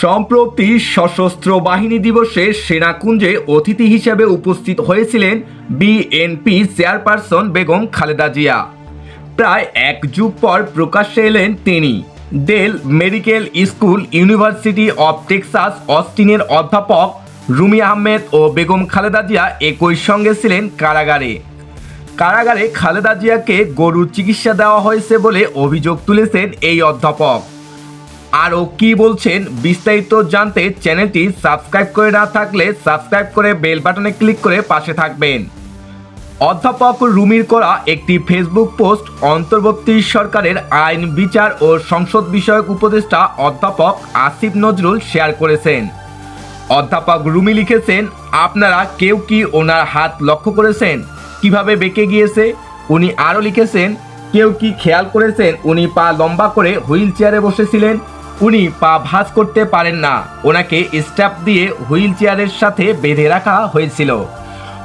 সম্প্রতি সশস্ত্র বাহিনী দিবসে সেনাকুঞ্জে অতিথি হিসেবে উপস্থিত হয়েছিলেন বিএনপি চেয়ারপারসন বেগম খালেদা জিয়া। প্রায় এক যুগ পর প্রকাশ্যে এলেন তিনি। Dell medical school university of Texas অস্টিনের অধ্যাপক রুমি আহমেদ ও বেগম খালেদা জিয়া একই সঙ্গে ছিলেন কারাগারে। কারাগারে খালেদা জিয়াকে গরুর চিকিৎসা দেওয়া হয়েছে বলে অভিযোগ তুলেছেন এই অধ্যাপক। আরও কি বলছেন বিস্তারিত জানতে চ্যানেলটি সাবস্ক্রাইব করে না থাকলে সাবস্ক্রাইব করে বেল বাটনে ক্লিক করে পাশে থাকবেন। অধ্যাপক রুমির করা একটি ফেসবুক পোস্ট অন্তর্বর্তী সরকারের আইন, বিচার ও সংসদ বিষয়ক উপদেষ্টা অধ্যাপক আসিফ নজরুল শেয়ার করেছেন। অধ্যাপক রুমি লিখেছেন, আপনারা কেউ কি ওনার হাত লক্ষ্য করেছেন? কীভাবে বেঁকে গিয়েছে? উনি আরও লিখেছেন, কেউ কি খেয়াল করেছেন? উনি পা লম্বা করে হুইল চেয়ারে বসেছিলেন। উনি পা ভাঁজ করতে পারেন না। ওনাকে স্ট্যাপ দিয়ে হুইল চেয়ারের সাথে বেঁধে রাখা হয়েছিল।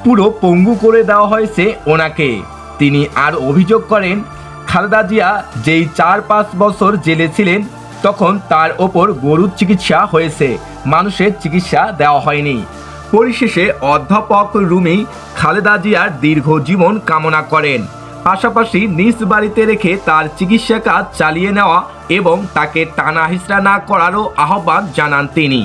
পুরো পঙ্গু করে দেওয়া হয়েছে ওনাকে। তিনি আর অভিযোগ করেন, খালেদা জিয়া যেই চার পাঁচ বছর জেলে ছিলেন, তখন তার ওপর গরুর চিকিৎসা হয়েছে। মানুষের চিকিৎসা দেওয়া হয়নি। পরিশেষে অধ্যাপক রুমি খালেদা জিয়ার দীর্ঘ জীবন কামনা করেন। পাশাপাশি নিজ বাড়িতে রেখে তার চিকিৎসা কাজ চালিয়ে নেওয়া এবং তাকে টানা হিসরা না করারও আহ্বান জানান তিনি।